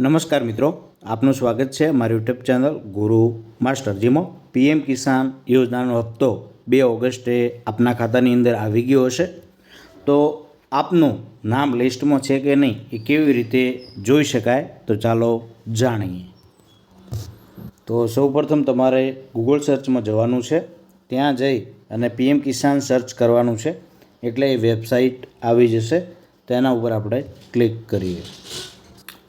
નમસ્કાર મિત્રો, આપનું સ્વાગત છે મારી યુટ્યુબ ચેનલ ગુરુ માસ્ટરજીમાં. પીએમ કિસાન યોજનાનો હપ્તો બે ઓગસ્ટે આપના ખાતાની અંદર આવી ગયો હશે. તો આપનું નામ લિસ્ટમાં છે કે નહીં એ કેવી રીતે જોઈ શકાય તો ચાલો જાણીએ. તો સૌપ્રથમ તમારે ગૂગલ સર્ચમાં જવાનું છે. ત્યાં જઈ અને પીએમ કિસાન સર્ચ કરવાનું છે. એટલે એ વેબસાઇટ આવી જશે. તેના ઉપર આપણે ક્લિક કરીએ.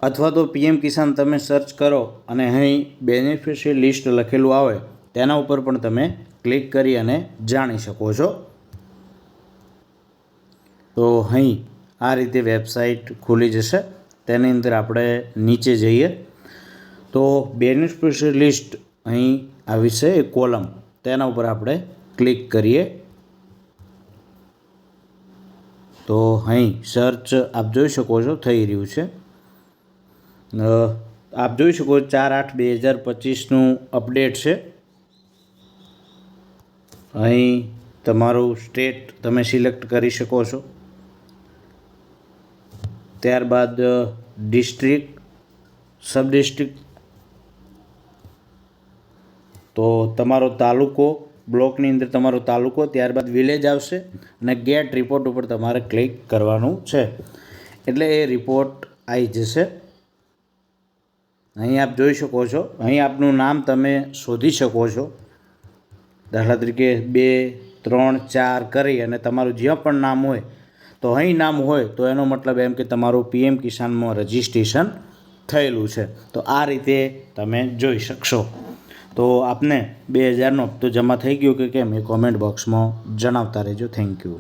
અથવા તો પીએમ કિસાન તમે સર્ચ કરો અને અહીં બેનિફિશિયલ લિસ્ટ લખેલું આવે, તેના ઉપર પણ તમે ક્લિક કરી અને જાણી શકો છો. તો અહીં આ રીતે વેબસાઇટ ખુલી જશે. તેની અંદર આપણે નીચે જઈએ. તો બેનિફિશિયલ લિસ્ટ અહીં આવી છે, એ કોલમ. તેના ઉપર આપણે ક્લિક કરીએ. તો અહીં સર્ચ આપ જોઈ શકો છો, થઈ રહ્યું છે. આપ જોઈ શકો ચાર આઠ બે હજાર પચીસનું અપડેટ છે. અહીં તમારું સ્ટેટ તમે સિલેક્ટ કરી શકો છો. ત્યારબાદ ડિસ્ટ્રિક્ટ, સબ ડિસ્ટ્રિક્ટ. તો તમારો તાલુકો, બ્લોકની અંદર તમારો તાલુકો, ત્યારબાદ વિલેજ આવશે અને ગેટ રિપોર્ટ ઉપર તમારે ક્લિક કરવાનું છે. એટલે એ રિપોર્ટ આવી જશે. અહીં આપ જોઈ શકો છો. અહીં આપનું નામ તમે શોધી શકો છો. દાખલા તરીકે બે, ત્રણ, ચાર કરી અને તમારું જ્યાં પણ નામ હોય, તો અહીં નામ હોય, તો એનો મતલબ એમ કે તમારું પીએમ કિસાનમાં રજિસ્ટ્રેશન થયેલું છે. તો આ રીતે તમે જોઈ શકશો. તો આપને બે હજારનો હપ્તો જમા થઈ ગયો કે કેમ એ કોમેન્ટ બોક્સમાં જણાવતા રહેજો. Thank you